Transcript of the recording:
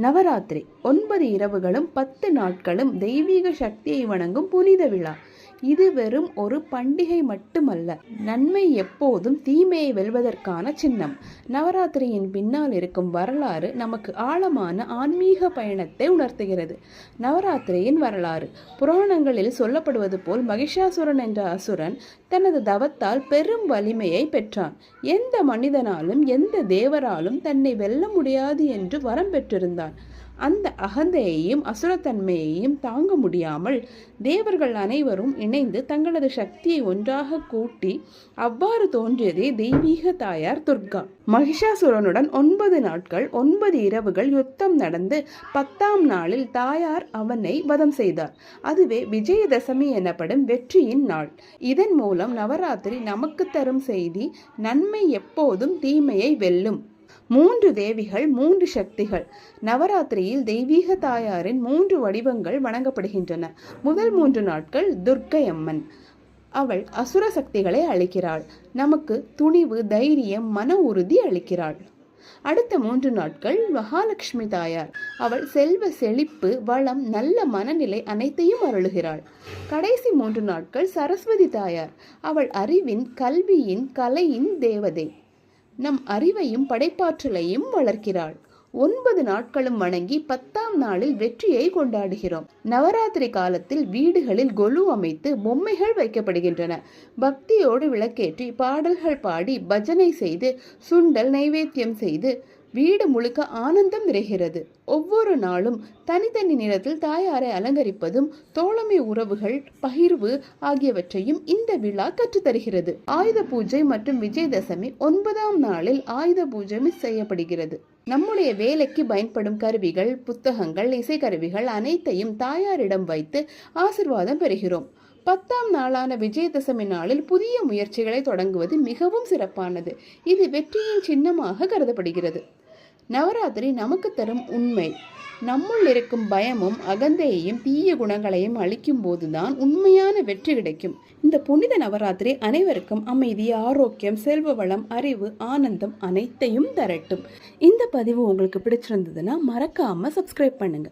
நவராத்திரி ஒன்பது இரவுகளும் பத்து நாட்களும் தெய்வீக சக்தியை வணங்கும் புனித விழா. இது வெறும் ஒரு பண்டிகை மட்டுமல்ல. நன்மை எப்போதும் தீமையை வெல்வதற்கான சின்னம். நவராத்திரியின் பின்னால் இருக்கும் வரலாறு நமக்கு ஆழமான ஆன்மீக பயணத்தை உணர்த்துகிறது. நவராத்திரியின் வரலாறு. புராணங்களில் சொல்லப்படுவது போல் மகிஷாசுரன் என்ற அசுரன் தனது தவத்தால் பெரும் வலிமையை பெற்றான். எந்த மனிதனாலும் எந்த தேவராலும் தன்னை வெல்ல முடியாது என்று வரம் பெற்றிருந்தான். அந்த அகந்தையையும் அசுரத்தன்மையையும் தாங்க முடியாமல் தேவர்கள் அனைவரும் இணைந்து தங்களது சக்தியை ஒன்றாக கூட்டி அவ்வாறு தோன்றியதே தெய்வீக தாயார் துர்கா மகிஷாசுரனுடன் ஒன்பது நாட்கள் ஒன்பது இரவுகள் யுத்தம் நடந்து பத்தாம் நாளில் தாயார் அவனை வதம் செய்தார். அதுவே விஜயதசமி எனப்படும் வெற்றியின் நாள். இதன் மூலம் நவராத்திரி நமக்கு தரும் செய்தி நன்மை எப்போதும் தீமையை வெல்லும். மூன்று தேவிகள் மூன்று சக்திகள். நவராத்திரியில் தெய்வீக தாயாரின் மூன்று வடிவங்கள் வணங்கப்படுகின்றன. முதல் மூன்று நாட்கள் துர்க்கை அம்மன் அவள் அசுர சக்திகளை அளிக்கிறாள். நமக்கு துணிவு தைரியம் மன உறுதி அளிக்கிறாள். அடுத்த மூன்று நாட்கள் மகாலட்சுமி தாயார். அவள் செல்வ செழிப்பு வளம் நல்ல மனநிலை அனைத்தையும் அருளுகிறாள். கடைசி மூன்று நாட்கள் சரஸ்வதி தாயார். அவள் அறிவின் கல்வியின் கலையின் தேவதை. நம் அறிவையும் படைப்பாற்றலையும் வளர்க்கிறாள். ஒன்பது நாட்களும் வணங்கி பத்தாம் நாளில் வெற்றியை கொண்டாடுகிறோம். நவராத்திரி காலத்தில் வீடுகளில் கொலு அமைத்து பொம்மைகள் வைக்கப்படுகின்றன. பக்தியோடு விளக்கேற்றி பாடல்கள் பாடி பஜனை செய்து சுண்டல் நைவேத்தியம் செய்து வீடு முழுக்க ஆனந்தம் நிறைகிறது. ஒவ்வொரு நாளும் தனித்தனி நிறத்தில் தாயாரை அலங்கரிப்பதும் தோழமை உறவுகள் பகிர்வு ஆகியவற்றையும் இந்த விழா கற்றுத்தருகிறது ஆயுத பூஜை மற்றும் விஜயதசமி ஒன்பதாம் நாளில் ஆயுத பூஜை செய்யப்படுகிறது. நம்முடைய வேலைக்கு பயன்படும் கருவிகள் புத்தகங்கள் இசைக்கருவிகள் அனைத்தையும் தாயாரிடம் வைத்து ஆசிர்வாதம் பெறுகிறோம். பத்தாம் நாளான விஜயதசமி நாளில் புதிய முயற்சிகளை தொடங்குவது மிகவும் சிறப்பானது. இது வெற்றியின் சின்னமாக கருதப்படுகிறது. நவராத்திரி நமக்கு தரும் உண்மை. நம்முள் இருக்கும் பயமும் அகந்தையையும் தீய குணங்களையும் அழிக்கும் போதுதான் உண்மையான வெற்றி கிடைக்கும். இந்த புனித நவராத்திரி அனைவருக்கும் அமைதி ஆரோக்கியம் செல்வ வளம் அறிவு ஆனந்தம் அனைத்தையும் தரட்டும். இந்த பதிவு உங்களுக்கு பிடிச்சிருந்ததுன்னா மறக்காம சப்ஸ்கிரைப் பண்ணுங்க.